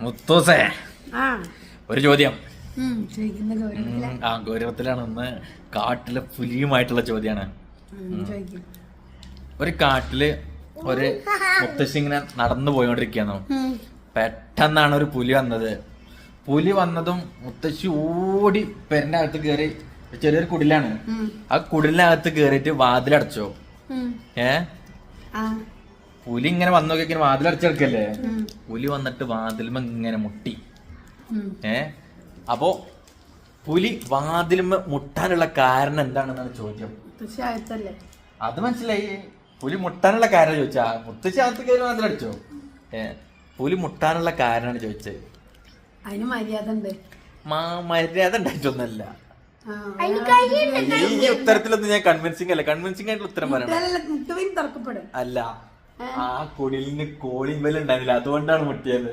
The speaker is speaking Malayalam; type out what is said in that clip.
മുത്തൂസേ ഒരു ചോദ്യം. ആ ഗൗരവത്തിലാണ് ഒന്ന് കാട്ടിലെ പുലിയുമായിട്ടുള്ള ചോദ്യമാണ് ഒരു കാട്ടിൽ ഒരു മുത്തശ്ശി ഇങ്ങനെ നടന്നു പോയോണ്ടിരിക്കുന്നു പെട്ടെന്നാണ് ഒരു പുലി വന്നത്. പുലി വന്നതും മുത്തശ്ശി ഓടി പെരന്റെ അകത്ത് കയറി ചെറിയൊരു കുടിലാണ്. ആ കുടിലിനകത്ത് കയറിയിട്ട് വാതിലടച്ചോ. ഏ? പുലി ഇങ്ങനെ വന്നു നോക്കി വാതിലടച്ചെടുക്കല്ലേ. പുലി വന്നിട്ട് വാതിലുമ ഇങ്ങനെ മുട്ടി. ഏ? അപ്പോ പുലി വാതിലുമ മുട്ടാനുള്ള കാരണം എന്താണെന്നാണ് ചോദ്യം. അത് മനസ്സിലായി. പുലി മുട്ടാനുള്ള കാരണം ചോദിച്ചാ മുത്തശ്ശി അകത്ത് കയറി വാതിലടിച്ചോ ഏ പുലി മുട്ടാനുള്ള കാരണമാണ് ചോദിച്ചത്. അതിന് മര്യാദ ഉണ്ട്. മാ മര്യാദ ഉണ്ടായിട്ടൊന്നല്ല ആ, ഈ ഉത്തരത്തിലൊന്നും ഞാൻ കൺവിൻസിങ് അല്ല. കൺവിൻസിങ് ആയിട്ടുള്ള ഉത്തരം പറയണം. അല്ല. ആ കുടിലിന് കോളിംഗ് ബെൽ ഉണ്ടായിരുന്നില്ല അതുകൊണ്ടാണ് മുട്ടിയത്.